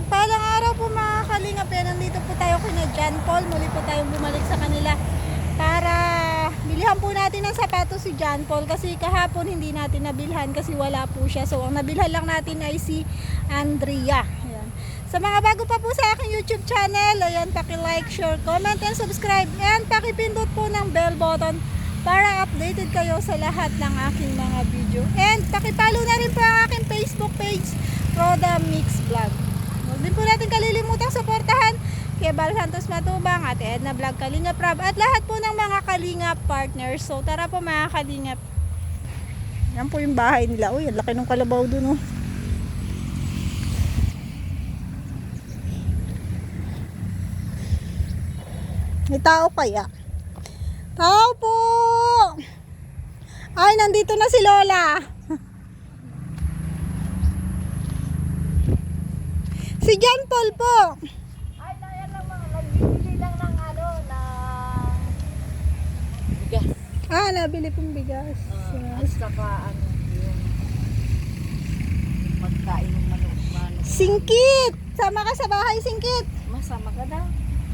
Mapagpalang araw po mga kalingap. Yan, nandito po tayo kina John Paul. Muli po tayong bumalik sa kanila para bilihan po natin ng sapato si John Paul kasi kahapon hindi natin nabilhan kasi wala po siya. So, ang nabilhan lang natin ay si Andrea. Ayan. Sa mga bago pa po sa aking YouTube channel, ayan, paki-like, share, comment, and subscribe. And pakipindot po ng bell button para updated kayo sa lahat ng aking mga video. And pakipalo na rin po ang aking Facebook page, Roda Mix Vlog. Din po natin kalilimutang suportahan kay Bal Santos Matubang, Ate Edna Vlog, Kalinga Prab, at lahat po ng mga Kalinga partners. So tara po mga Kalingap. Yan po yung bahay nila. Uy, ang laki ng kalabaw dun oh. May tao kaya? Tao po! Ay, nandito na si Lola. Si John Paul po. Ay, na yan lang mga nagbibili lang ng ano, ng bigas. Ah, nabili pong bigas. At saka ano, yung pagkain ng manok. manok. Singkit! Sama ka sa bahay, Singkit. Masama ka daw.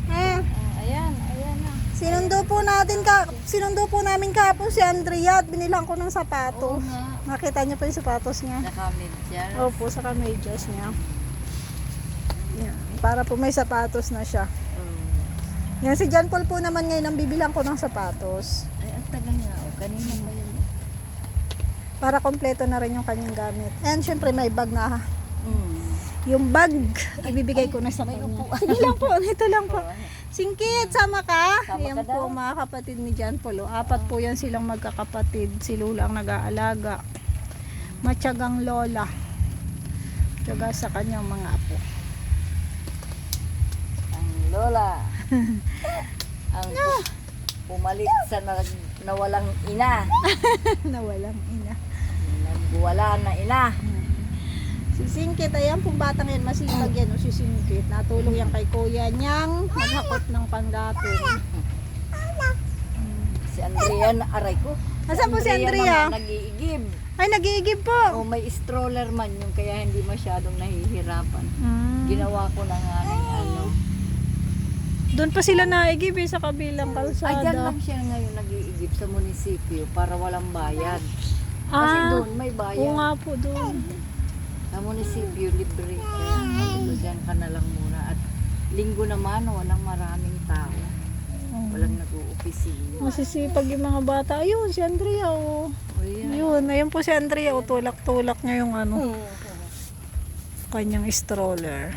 Ah, Ah, ayan, ayan na. sinundo po natin ka, sinundo po namin kahapon si Andrea at binilang ko ng Oo sapatos. nga. Nakita niyo po yung sapatos niya. Nakamedyan. Opo, sa medyas niya. Para po may sapatos na siya. Oh. Yan, si John Paul po naman ngayon ang bibilang ko ng sapatos. Ay, ang tagal nga. O, kanina pa yun. Para kompleto na rin yung kanyang gamit. And syempre may bag na. Mm. Yung bag, ibibigay ko na sa kanya. Sige lang po, ito lang po. Singkit, sama ka. Sama Ayan ka po daw. mga kapatid ni John Paul. oh. Apat po yan silang magkakapatid. Si Lula ang nag-aalaga. Matyagang lola. Tiyaga sa kanyang mga apo. Lola. ang pu- pumalit sa nag- nawalang ina. Nawalang ina. Nagwala na ina. Si Singkit, ayan pong batang yan, masipag yan o si Singkit. Natulong yan kay kuya niyang maghakot ng panggatong. Si Andrea na aray ko. Asan po si Andrea? naman nag-iigib. Ay, nag-iigib po. O may stroller man yung kaya hindi masyadong nahihirapan. Mm. Ginawa ko na nga ng ano. Doon pa sila naigib eh, sa kabilang kalsada. lang siya ngayon nag-iigib sa munisipyo para walang bayad. Kasi Ah, doon may oo bayad. nga po doon. Sa munisipyo, libre. Kaya sabi ko dyan ka na lang muna. At linggo naman, walang maraming tao. Walang nag-uopisina. Masisipag yung mga bata. Ayun, si Andrea oh. O yan. Ayun, ayun po si Andrea oh. Tulak-tulak niya yung ano, Oo. kanyang stroller.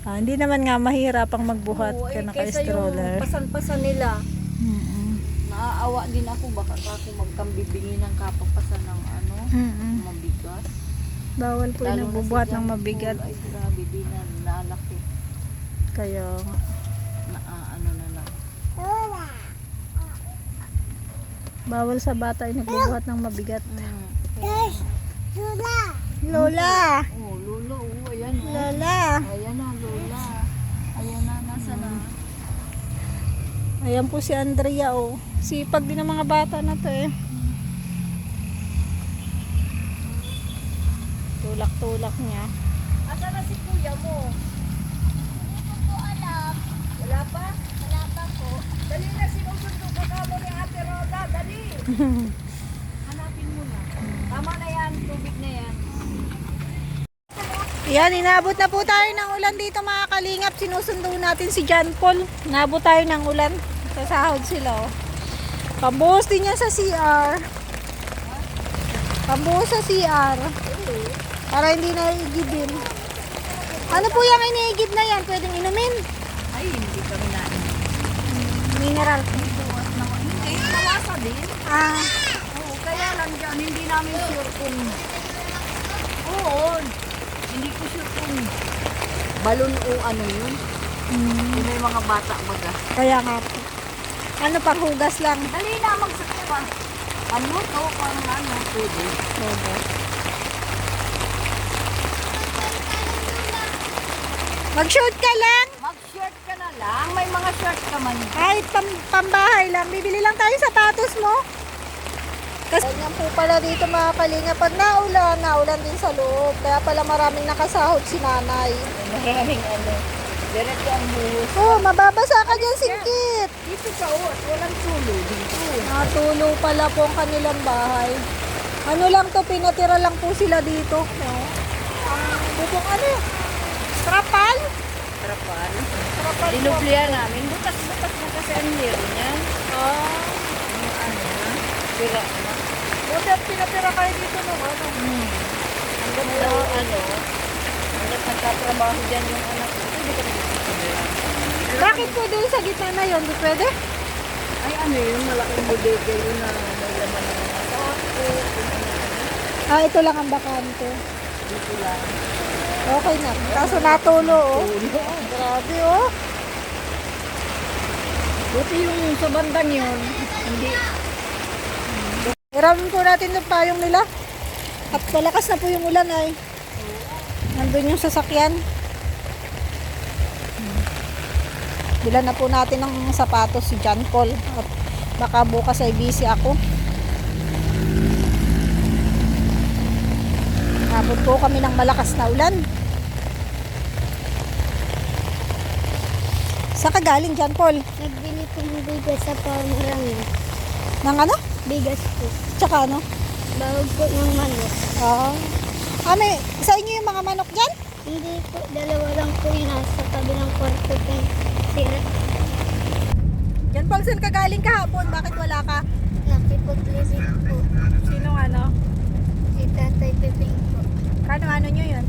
Ah, hindi naman nga mahirapang magbuhat Oo, ka eh, kaysa yung naka-stroller. pasan-pasan nila. Mm-mm. Naaawa din ako baka ako magkambibingi ng kapapasan ng ano, Mm-mm. mabigat. Bawal po yung nagbubuhat ng mabigat. Ay grabe din na nalaki. Kaya Na ano na lang. bawal sa bata yung nagbubuhat ng mabigat. Mm. Lola! Oh, lolo, oh, ayan oh. Lola! Ayan na, lola. Ayan na, nasa na. Ayan po si Andrea oh. Sipag din ng mga bata na to eh. Tulak-tulak niya. Asa na si kuya mo? Hindi ko alam. Wala pa? Wala pa po. Dali na, sinusundo ka ka mo ni Ate Roda. Dali. Hanapin mo na. Tama na yan, tubig na yan. Yan, inabot na po tayo ng ulan dito mga kalingap. Sinusundo natin si John Paul. Inabot tayo ng ulan. Sa sahod sila oh. Pambuhos din yan sa CR. Pambuhos sa CR. Para hindi na igibin. Ano po yung iniigib na yan? Pwedeng inumin? Ay, hindi kami na. Mineral. Hindi, nawasa din. Ah, Oo, kaya lang dyan, hindi namin sure kung... Oo, hindi ko sure kung balon o ano yun. mm, may mga bata baga. kaya nga po. Ano pang hugas lang. Dali na magsakpa. Ano to? Parang ano, pwede. Opo. Mag-shoot ka lang. Mag-shirt ka na lang. May mga shirt ka man. Kahit pam pambahay lang. Bibili lang tayo sapatos mo. Kasi ganyan po pala dito mga kalinga. Pag naulan, naulan din sa loob. Kaya pala maraming nakasahod si nanay. Maraming ano. Diretso ang buhos. Oh, mababasa ka dyan, singkit. Dito ka, oh. At walang sulo dito. Natulo pala po ang kanilang bahay. Ano lang to, pinatira lang po sila dito. No? Ang bubong ano? Trapal? Trapal. Trapal. Dinublihan namin. Butas-butas na kasi ang liro niya. Ah, ano na. Sira na. Buti at pinatira kayo dito no? Ano? Hmm. Hanggang daw ano. Hanggang nagtatrabaho dyan yung anak ko. Hindi kami nagsisimula. Bakit po doon sa gitna na yun? Di pwede? Ay ano yun, malaking bodega yun na may laman ng mga sako. Ah, ito lang ang bakante. Dito lang. Okay na. Kaso natulo, oh. Grabe, oh. Buti yung sa bandang yun, hindi. Iramin po natin yung payong nila. At malakas na po yung ulan ay. Nandun yung sasakyan. Bilan na po natin ng sapatos si John Paul. At baka bukas ay busy ako. Abot po kami ng malakas na ulan. Saan ka galing, John Paul? Nagbili ko ng bigas sa pamarangin. Nang ano? Bigas po. Tsaka ano? Bawag po ng manok. Ah. Ah, may, sa inyo yung mga manok dyan? Hindi po, dalawa lang po yung nasa kabilang kwarto po. Sira. John Paul, saan ka galing kahapon? Bakit wala ka? Nakipaglisik po. Sinong ano? Si Tatay Pepeng po. Kano ano nyo yun?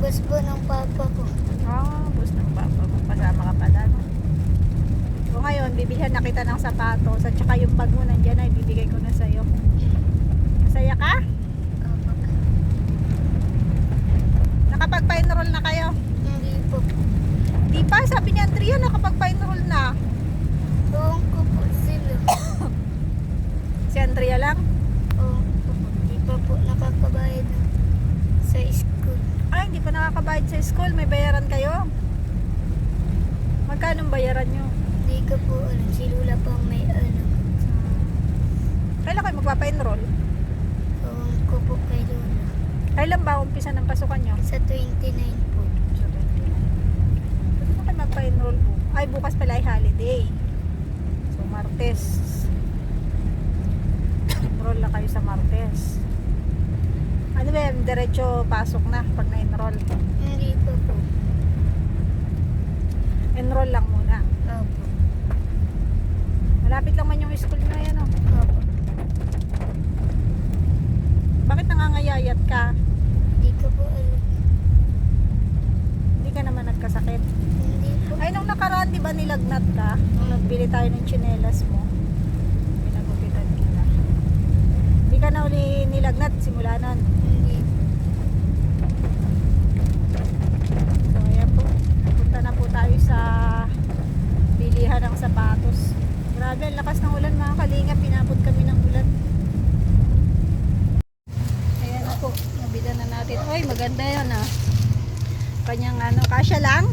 Bus po ng papa ko. Ah, bus ng papa mo. Kasama ka pala, no? So ngayon, bibilhan na kita ng sapatos at saka yung bag mo nandyan ay bibigay ko na sa'yo. Masaya ka? Opo. Nakapag-pa-enroll na kayo? Hindi po. Di pa, sabi ni Andrea, nakapag-pa-enroll na. Buong ko po sila. Si Andrea lang? Oo. Hindi pa po nakakabayad sa school. Ay, hindi pa nakakabayad sa school. May bayaran kayo? Magkano bayaran nyo? Hindi ko po alam. Si Lula ang may ano. Kailan kayo magpapa-enroll? Oo ko po kay Lula. Kailan ba umpisa ng pasukan nyo? Sa 29 po. Sa 29. Pwede na kayo magpa-enroll po. Ay, bukas pala ay holiday. So, Martes. Enroll na kayo sa Martes. Ano ba yan? Diretso pasok na pag na-enroll. Hindi pa po. Enroll lang muna. Opo. Malapit lang man yung school nyo yan, oh. Bakit nangangayayat ka? Hindi ko po alam. Hindi ka naman nagkasakit. Hindi po. Ay, nung nakaraan, di ba nilagnat ka? Nung nagbili tayo ng tsinelas mo. Pinagupitan kita. Hindi ka na uli nilagnat simula nun. Hindi. So, ayan po. Punta na po tayo sa bilihan ng sapatos. Grabe, ang lakas ng ulan mga kalinga. Pinabot kami ng ulan. Ayan na po. Nabila na natin. Oy, maganda yan ah. Kanyang ano, kasya lang.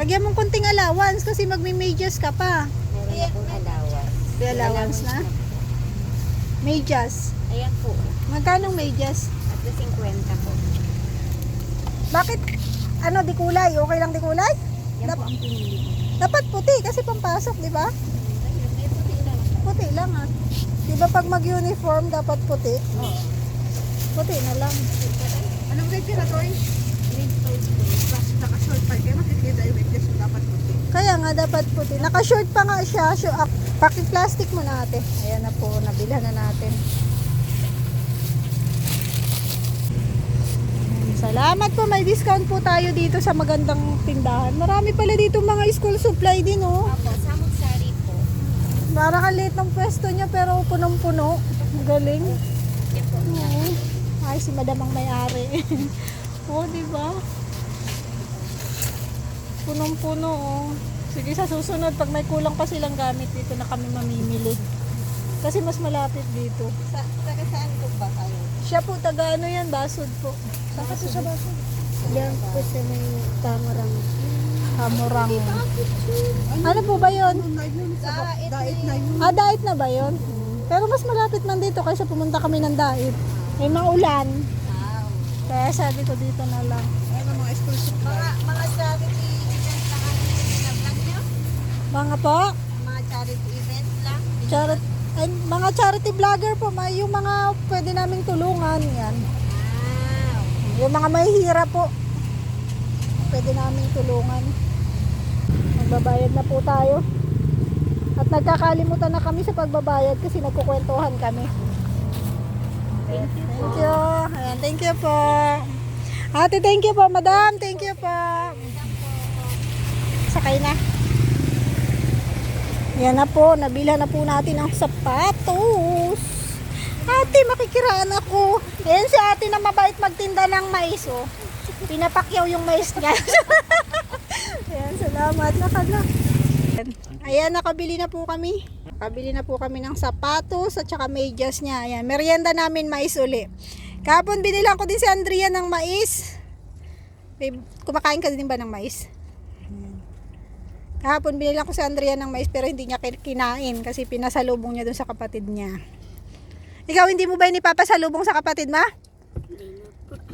Lagyan mong konting allowance kasi magmi-medyas ka pa. Meron na pong allowance. May allowance na? Medyas. Ayan po. Magkano medyas? At the 50 po. Bakit? Ano, di kulay? Okay lang di kulay? Yan Dap- po ang pinili ko. dapat puti kasi pampasok, di ba? May puti lang. Puti lang ah. Di ba pag mag-uniform dapat puti? Oo. Puti na lang. Anong grade ka na, Toy? Grade 5 po. Naka-short pa kayo. Makikita yung yung dapat puti. Kaya nga dapat puti. Naka-short pa nga siya. Ah, paki-plastic mo na ate. Ayan na po, nabilhan na natin. Salamat po, may discount po tayo dito sa magandang tindahan. Marami pala dito mga school supply din oh. Apo, samot sari po. Para ka late ng pwesto niya pero punong-puno. Galing. Oo. Ay, si madam ang may-ari. Oo, di ba? Punong-puno, oh. Sige, sa susunod, pag may kulang pa silang gamit, dito na kami mamimili. Kasi mas malapit dito. Sa, taga saan po ba kayo? Siya po, taga ano yan, basod po. Saan siya basod? Diyan po sa may pamarang. Hamurang. Ano po ba yun? Dait na yun. Ah, dait na ba yun? Pero mas malapit man dito kaysa pumunta kami ng dait. May maulan. Kaya sabi ko dito na lang. Ano mga school? Mga, mga charity event na ano yung vlog nyo? Mga po, Mga charity Charity, ay, mga charity vlogger po, ma- yung mga pwede naming tulungan, yan. Yung mga mahihirap po, pwede naming tulungan. Magbabayad na po tayo. At nagkakalimutan na kami sa pagbabayad kasi nagkukwentuhan kami. Thank you po. Thank you. Ayan, thank you po. Ate, thank you po. Madam, thank you po. Sakay na. Yan na po, nabila na po natin ang sapatos. Ate, makikiraan ako. Ayan si ate na mabait magtinda ng mais, oh. Pinapakyaw yung mais niya. Ayan, salamat. Nakala. Ayan, nakabili na po kami. Nakabili na po kami ng sapatos at saka medyas niya. Ayan, merienda namin mais uli. Kahapon binilang ko din si Andrea ng mais. Babe, kumakain ka din ba ng mais? Kahapon binilang ko si Andrea ng mais pero hindi niya kin- kinain kasi pinasalubong niya doon sa kapatid niya. Ikaw hindi mo ba inipapasalubong sa kapatid ma?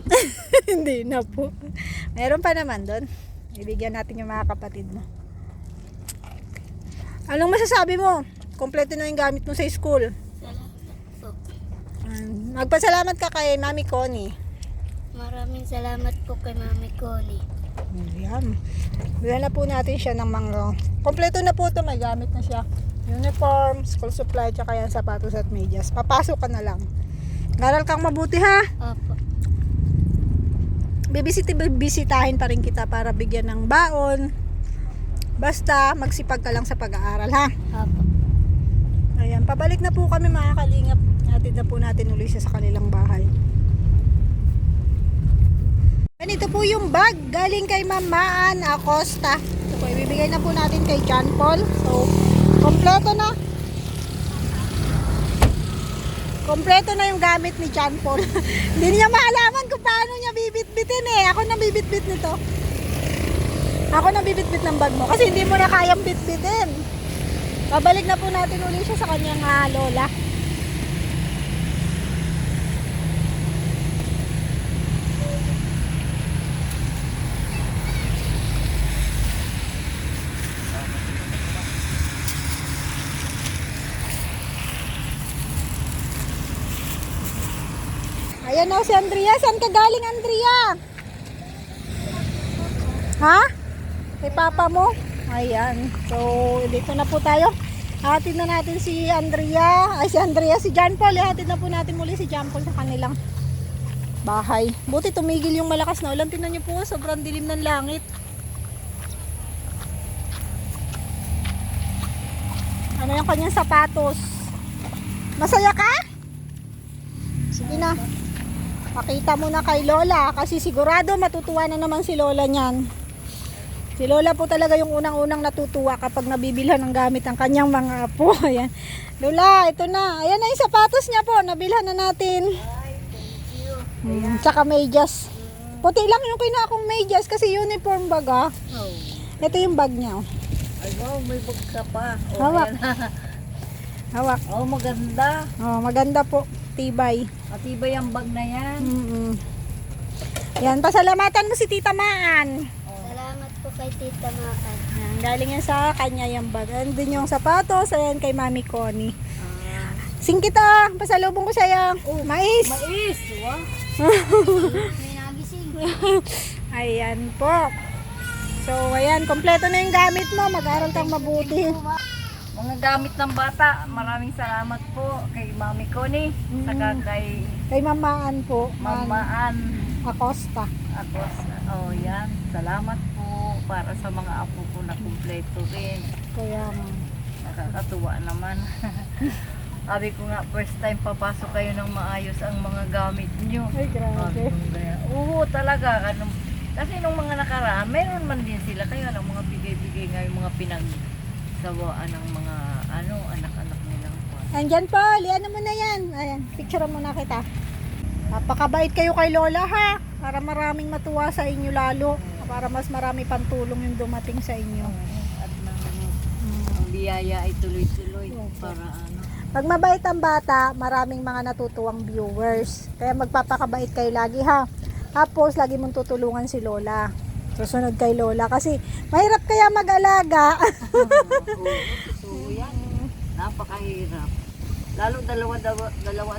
hindi na po. Meron pa naman doon. Ibigyan natin yung mga kapatid mo. Anong masasabi mo? Kompleto na yung gamit mo sa school. Um, magpasalamat ka kay Mami Connie. Maraming salamat po kay Mami Connie. Ayan. Bilhan na po natin siya ng mga... Kompleto na po ito. May gamit na siya. Uniform, school supply, tsaka yan sapatos at medyas. Papasok ka na lang. Ngaral kang mabuti ha. Opo. Bibisiti, bibisitahin pa rin kita para bigyan ng baon. Basta magsipag ka lang sa pag-aaral ha. Opo. Ayan, pabalik na po kami mga kalingap. Hatid na po natin ulit siya sa kanilang bahay. Ganito po yung bag galing kay Mamaan Acosta. Ito po, ibibigay na po natin kay John Paul. So, kompleto na. Kompleto na yung gamit ni John Paul. Hindi niya maalaman kung paano niya bibit-bitin eh. Ako na bibit-bit nito. Ako na bibit-bit ng bag mo kasi hindi mo na kayang bit-bitin. Babalik na po natin ulit siya sa kanyang ah, lola. Ayan si Andrea. Saan ka galing, Andrea? Ha? Kay papa mo? Ayan. So, dito na po tayo. Hatid na natin si Andrea. Ay, si Andrea, si John Paul. Hatid na po natin muli si John Paul sa kanilang bahay. Buti tumigil yung malakas na ulan. Tingnan niyo po, sobrang dilim ng langit. Ano yung kanyang sapatos? Masaya ka? Sige na. Pakita mo na kay Lola kasi sigurado matutuwa na naman si Lola niyan. Si Lola po talaga yung unang-unang natutuwa kapag nabibilhan ng gamit ang kanyang mga apo. Ayan. Lola, ito na. Ayan na yung sapatos niya po. Nabilhan na natin. Hmm, tsaka medyas. Puti lang yung kinuha kong medyas kasi uniform baga. Oh. Ito yung bag niya. oh. Ay, wow, may bagsa pa. Oh, Hawak. Hawak. oh, maganda. Oh, maganda po. Tibay. Matibay ang bag na yan. Mm-mm. Yan, pasalamatan mo si Tita Maan. Salamat po kay Tita Maan. Yan, galing yan sa kanya yung bag. Andun yung sapatos, ayan kay Mami Connie. Ah, Sing kita, pasalubong ko sa'yo. Mais. mais. Wow. May nagising. Ayan po. So, ayan, kompleto na yung gamit mo. Mag-aral kang mabuti. Mga gamit ng bata, maraming salamat po kay Mami Connie, saka kay Kay Mamaan po. Mamaan Acosta. ako. Oh, yan. Salamat po para sa mga apo ko na kumpleto rin. Kaya, Nakakatuwa naman. Sabi ko nga, first time papasok kayo ng maayos ang mga gamit nyo. ay grabe. Oo, talaga. Ano, kasi nung mga nakaraan, meron man din sila. Kaya lang mga bigay-bigay nga yung mga pinagsawaan ng mga ano, anak-anak nilang kwan. Andyan po, lian mo na yan. Ayan, picture mo na kita. Napakabait kayo kay Lola ha. Para maraming matuwa sa inyo lalo. Para mas marami pang tulong yung dumating sa inyo. At nang, ang biyaya ay tuloy-tuloy para ano. Pag mabait ang bata, maraming mga natutuwang viewers. Kaya magpapakabait kayo lagi ha. Tapos, lagi mong tutulungan si Lola. Susunod kay Lola. Kasi, mahirap kaya mag-alaga. Oo, yan. Napakahirap. Lalo dalawa, dalawa, dalawa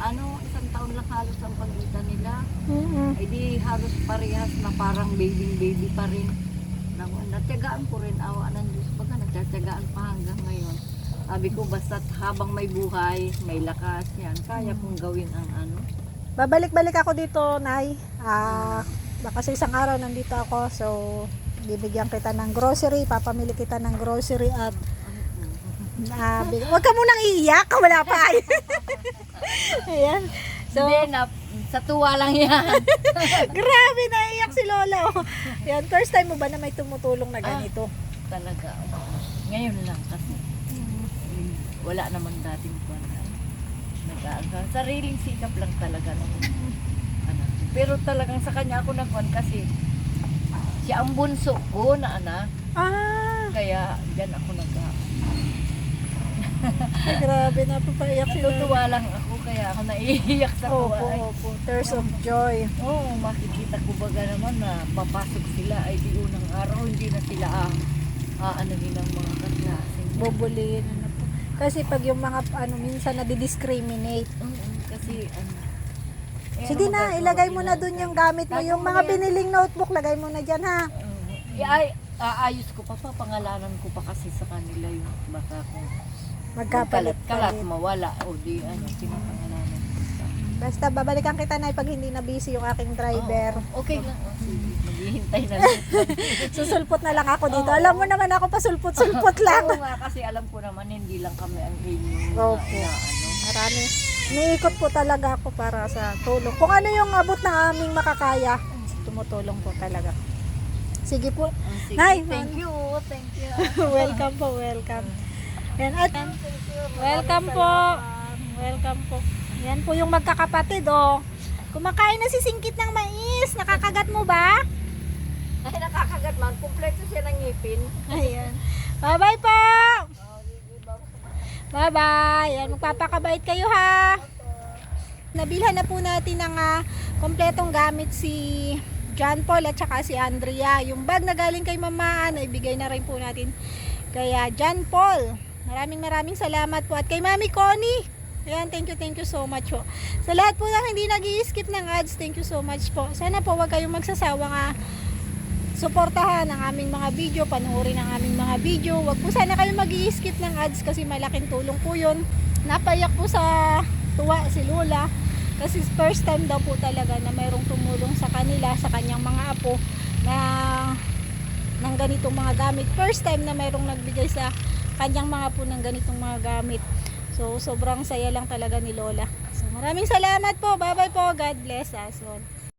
ano, isang taon lang halos ang pagitan nila. Mm-mm. Ay di halos parehas na parang baby-baby pa rin. Natyagaan ko rin, awa ng Diyos. Baga natyagaan pa hanggang ngayon. Sabi ko, basta't habang may buhay, may lakas yan, kaya kong gawin ang ano. Babalik-balik ako dito, Nay. Ah, baka sa isang araw nandito ako. So, bibigyan kita ng grocery. Papamili kita ng grocery at ah, big- Huwag ka munang iiyak. Wala pa. Ayan. So, Hindi, na, sa tuwa lang yan. grabe naiiyak si Lola. oh. Yan, first time mo ba na may tumutulong na ganito? Talaga. Ngayon lang kasi. mm, Wala naman dating kwan. Nag-aaga. Sariling sikap lang talaga. Ng, ano. Pero talagang sa kanya ako nagkwan kasi siya ang bunso ko na anak. Ah, Kaya dyan ako nag grabe na po paiyak si Lola. Natutuwa lang ako kaya ako naiiyak sa tuwa. Opo, Ay, opo. Tears of joy. Oo, makikita ko baga naman na papasok sila ay di unang araw hindi na sila ang aanohin ng mga kaklase. Bubuliin. Ano po. Kasi pag yung mga ano minsan nadidiscriminate. Oo, kasi ano. Sige na, ilagay mo na dun yung gamit mo. Yung mga biniling notebook, lagay mo na dyan ha. Eh, ay, aayos ko pa pa, pangalanan ko pa kasi sa kanila yung baka kung Magkapalit. kalat palit. mawala o di ano, pinapangalanan ko pa. Basta babalikan kita na pag hindi na busy yung aking driver. Oo, okay lang. Oh, sige, maghihintay na lang. Susulpot na lang ako dito. Oo. Alam mo naman ako pasulpot-sulpot lang. Oo nga, kasi alam ko naman hindi lang kami ang inyong Opo. na, ano. Marami. Niikot po talaga ako para sa tulong. Kung ano yung abot ng aming makakaya, tumutulong po talaga. Sige po. Oh, sige, Nay, thank you, thank you. welcome po, welcome. Yan, at welcome po. Welcome po. Yan po yung magkakapatid, oh. Kumakain na si Singkit ng mais. Nakakagat mo ba? Ay, nakakagat man. Kompleto siya ng ngipin. Ayan. Bye-bye po! Bye-bye! Yan, magpapakabait kayo ha! Nabilhan na po natin ng ah, kompletong gamit si John Paul at saka si Andrea. Yung bag na galing kay Mama, naibigay na rin po natin kaya John Paul. Maraming maraming salamat po. At kay Mami Connie, Ayan, thank you, thank you so much po. Sa lahat po ng hindi nag skip ng ads, thank you so much po. Sana po wag kayong magsasawa nga suportahan ang aming mga video, panoorin ang aming mga video. Wag po sana kayo mag skip ng ads kasi malaking tulong po yun. Napayak po sa tuwa si Lola kasi first time daw po talaga na mayroong tumulong sa kanila, sa kanyang mga apo na ng ganitong mga gamit. First time na mayroong nagbigay sa kanyang mga po ng ganitong mga gamit. So, sobrang saya lang talaga ni Lola. So, maraming salamat po. Bye-bye po. God bless us all.